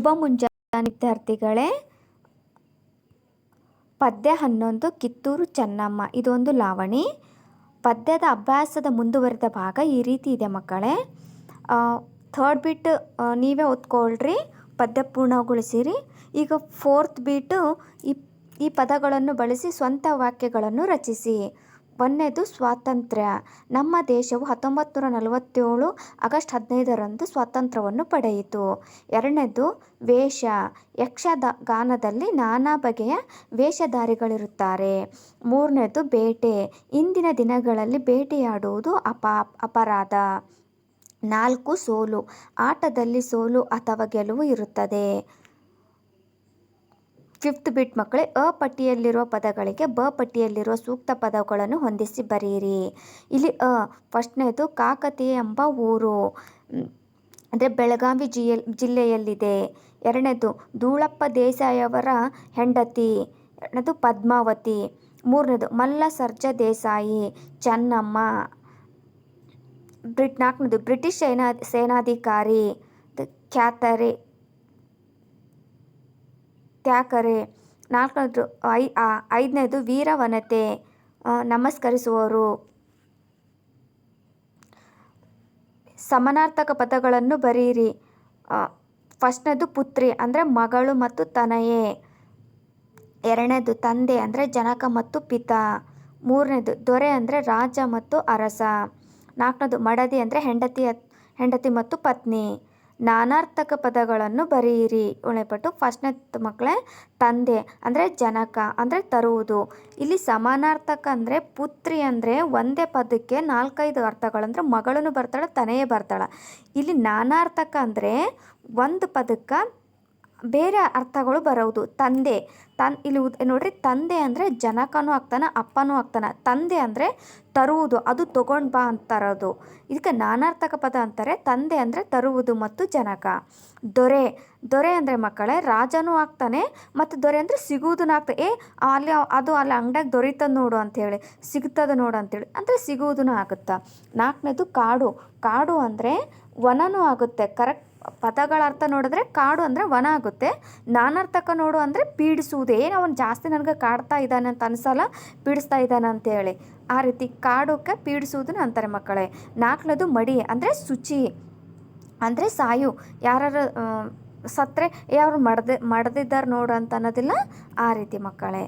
ಶುಭ ಮುಂಜಾನೆ ವಿದ್ಯಾರ್ಥಿಗಳೇ ಪದ್ಯ ಹನ್ನೊಂದು, ಕಿತ್ತೂರು ಚೆನ್ನಮ್ಮ. ಇದೊಂದು ಲಾವಣಿ. ಪದ್ಯದ ಅಭ್ಯಾಸದ ಮುಂದುವರೆದ ಭಾಗ ಈ ರೀತಿ ಇದೆ ಮಕ್ಕಳೇ. ಥರ್ಡ್ ಬೀಟ್ ನೀವೇ ಓದ್ಕೊಳ್ರಿ. ಪದ್ಯ ಪೂರ್ಣಗೊಳಿಸಿರಿ. ಈಗ ಫೋರ್ತ್ ಬೀಟು ಈ ಈ ಪದಗಳನ್ನು ಬಳಸಿ ಸ್ವಂತ ವಾಕ್ಯಗಳನ್ನು ರಚಿಸಿ. ಒಂದನೇದು ಸ್ವಾತಂತ್ರ್ಯ. ನಮ್ಮ ದೇಶವು ಹತ್ತೊಂಬತ್ತು ನೂರ ನಲವತ್ತೇಳು ಆಗಸ್ಟ್ ಹದಿನೈದರಂದು ಸ್ವಾತಂತ್ರ್ಯವನ್ನು ಪಡೆಯಿತು. ಎರಡನೇದು, ವೇಷ. ಯಕ್ಷದ ಗಾನದಲ್ಲಿ ನಾನಾ ಬಗೆಯ ವೇಷಧಾರಿಗಳಿರುತ್ತಾರೆ. ಮೂರನೇದು, ಬೇಟೆ. ಇಂದಿನ ದಿನಗಳಲ್ಲಿ ಬೇಟೆಯಾಡುವುದು ಅಪ, ಅಪರಾಧ. ನಾಲ್ಕು, ಸೋಲು. ಆಟದಲ್ಲಿ ಸೋಲು ಅಥವಾ ಗೆಲುವು ಇರುತ್ತದೆ. ಫಿಫ್ತ್ ಬಿಟ್ ಮಕ್ಕಳೇ, ಅ ಪಟ್ಟಿಯಲ್ಲಿರುವ ಪದಗಳಿಗೆ ಬ ಪಟ್ಟಿಯಲ್ಲಿರುವ ಸೂಕ್ತ ಪದಗಳನ್ನು ಹೊಂದಿಸಿ ಬರೆಯಿರಿ. ಇಲ್ಲಿ ಅ, ಫಸ್ಟ್ನೇದು ಕಾಕತಿಯ ಎಂಬ ಊರು. ಅಂದರೆ ಬೆಳಗಾವಿ ಜಿಯಲ್ ಜಿಲ್ಲೆಯಲ್ಲಿದೆ. ಎರಡನೇದು ಧೂಳಪ್ಪ ದೇಸಾಯಿಯವರ ಹೆಂಡತಿ. ಎರಡನೇದು ಪದ್ಮಾವತಿ. ಮೂರನೇದು ಮಲ್ಲ ಸರ್ಜ ದೇಸಾಯಿ, ಚೆನ್ನಮ್ಮ. ಬ್ರಿಟ್, ನಾಲ್ಕನೇದು ಬ್ರಿಟಿಷ್ ಸೇನಾ, ಸೇನಾಧಿಕಾರಿ. ಖ್ಯಾತರೆ ತ್ಯಾಕರೆ ನಾಲ್ಕನೇದು, ಐ ಐದನೇದು, ವೀರವನತೆ ನಮಸ್ಕರಿಸುವವರು ಸಮನಾರ್ಥಕ ಪದಗಳನ್ನು ಬರೆಯಿರಿ ಫಸ್ಟ್ನೇದು ಪುತ್ರಿ ಅಂದರೆ ಮಗಳು ಮತ್ತು ತನಯೇ. ಎರಡನೇದು ತಂದೆ ಅಂದರೆ ಜನಕ ಮತ್ತು ಪಿತ. ಮೂರನೇದು ದೊರೆ ಅಂದರೆ ರಾಜ ಮತ್ತು ಅರಸ. ನಾಲ್ಕನೇದು ಮಡದಿ ಅಂದರೆ ಹೆಂಡತಿ ಹೆಂಡತಿ ಮತ್ತು ಪತ್ನಿ. ನಾನಾರ್ಥಕ ಪದಗಳನ್ನು ಬರೆಯಿರಿ. ಉಳೆಪಟ್ಟು ಫಸ್ಟ್ನೇ ಮಕ್ಕಳೇ, ತಂದೆ ಅಂದರೆ ಜನಕ ಅಂದರೆ ತರುವುದು. ಇಲ್ಲಿ ಸಮಾನಾರ್ಥಕ ಅಂದರೆ ಪುತ್ರಿ ಅಂದರೆ ಒಂದೇ ಪದಕ್ಕೆ ನಾಲ್ಕೈದು ಅರ್ಥಗಳಂದ್ರೆ ಮಗಳನ್ನು ಬರ್ತಾಳೆ, ತನೆಯೇ ಬರ್ತಾಳೆ. ಇಲ್ಲಿ ನಾನಾರ್ಥಕ ಅಂದರೆ ಒಂದು ಪದಕ್ಕೆ ಬೇರೆ ಅರ್ಥಗಳು ಬರೋದು. ತಂದೆ, ತನ್ ಇಲ್ಲಿ ನೋಡ್ರಿ ತಂದೆ ಅಂದರೆ ಜನಕನೂ ಆಗ್ತಾನೆ, ಅಪ್ಪನೂ ಆಗ್ತಾನೆ. ತಂದೆ ಅಂದರೆ ತರುವುದು, ಅದು ತೊಗೊಂಡು ಬಾ ಅಂತರೋದು ಇದಕ್ಕೆ ನಾನಾರ್ಥಕ ಪದ ಅಂತಾರೆ, ತಂದೆ ಅಂದರೆ ತರುವುದು ಮತ್ತು ಜನಕ. ದೊರೆ ದೊರೆ ಅಂದರೆ ಮಕ್ಕಳೇ, ರಾಜನೂ ಆಗ್ತಾನೆ ಮತ್ತು ದೊರೆ ಅಂದರೆ ಸಿಗುವುದನ್ನು ಆಗ್ತಾ, ಏ, ಅಲ್ಲಿ ಅದು ಅಲ್ಲಿ ಅಂಗಡಿಯಾಗಿ ದೊರೀತದ ನೋಡು ಅಂಥೇಳಿ ಸಿಗ್ತದೆ ನೋಡು ಅಂತೇಳಿ ಅಂದರೆ ಸಿಗುವುದನ್ನು ಆಗುತ್ತೆ. ನಾಲ್ಕನೇದು ಕಾಡು ಕಾಡು ಅಂದರೆ ವನನೂ ಆಗುತ್ತೆ ಕರೆಕ್ಟ್ ಪದಗಳ ಅರ್ಥ ನೋಡಿದ್ರೆ ಕಾಡು ಅಂದರೆ ವನ ಆಗುತ್ತೆ. ನಾನರ್ಥಕ ನೋಡು ಅಂದರೆ ಪೀಡಿಸುವುದು. ಏನು ಅವನು ಜಾಸ್ತಿ ನನಗೆ ಕಾಡ್ತಾ ಇದ್ದಾನೆ ಅಂತ ಅನ್ಸಲ್ಲ? ಪೀಡಿಸ್ತಾ ಇದ್ದಾನೆ ಅಂತೇಳಿ ಆ ರೀತಿ ಕಾಡೋಕ್ಕೆ ಪೀಡಿಸುವುದನ್ನ ಅಂತಾರೆ ಮಕ್ಕಳೇ. ನಾಲ್ಕನೇದು ಮಡಿ ಅಂದರೆ ಶುಚಿ, ಅಂದರೆ ಸಾಯು. ಯಾರು ಸತ್ತರೆ ಯಾರು ಮಡ್ದೆ, ಮಡ್ದಿದ್ದಾರೆ ನೋಡು ಅಂತ ಅನ್ನೋದಿಲ್ಲ ಆ ರೀತಿ ಮಕ್ಕಳೇ.